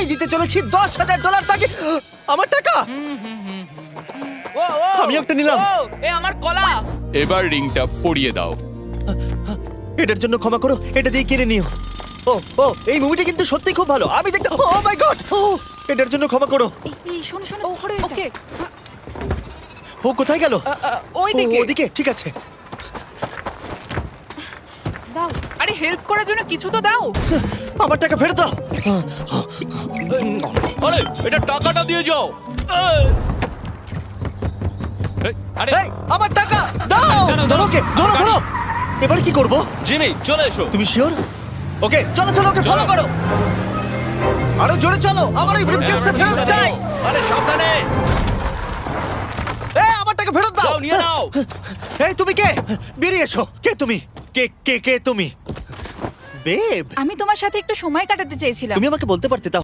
আমি দিতে চলেছি দশ হাজার ডলার তাকে আমার টাকা? ও ও আমি একটা নিলাম। ও এ আমার কলা। এবার রিংটা পরিয়ে দাও। এটার জন্য ক্ষমা করো এটা দিয়ে কিনে নিও। ও ও এই মুভিটা কিন্তু সত্যি খুব ভালো। আমি দেখতে ও মাই গড ও এটার জন্য ক্ষমা করো। এই, এই শোনো শোনো ধরো ওকে। ও কোথায় গেল? ওই ও, দিকে ওদিকে ঠিক আছে। দাও আরে হেল্প করার জন্য কিছু তো দাও। আমার টাকা ফেরত দাও। এটা টাকাটা দিয়ে যাও। এই, আরে। এই আমার টাকা দাও। দাঁড়াও, ধরো ওকে ধরো ধরো। এবার কি করব? জিমি চলে এসো। তুমি শিওর ওকে চলো চলো ওকে ফলো করো। আরও জোরে চলো আমার ওই ব্রিফকেসটা ফেরত চাই। আরে সাবধানে। এই আমার টাকা ফেরত দাও। যাও নিয়ে নাও। এই তুমি কে? বেরিয়ে এসো। কে তুমি? কে কে কে তুমি? বেব আমি তোমার সাথে একটু সময় কাটাতে চেয়েছিলাম। তুমি আমাকে বলতে পারতে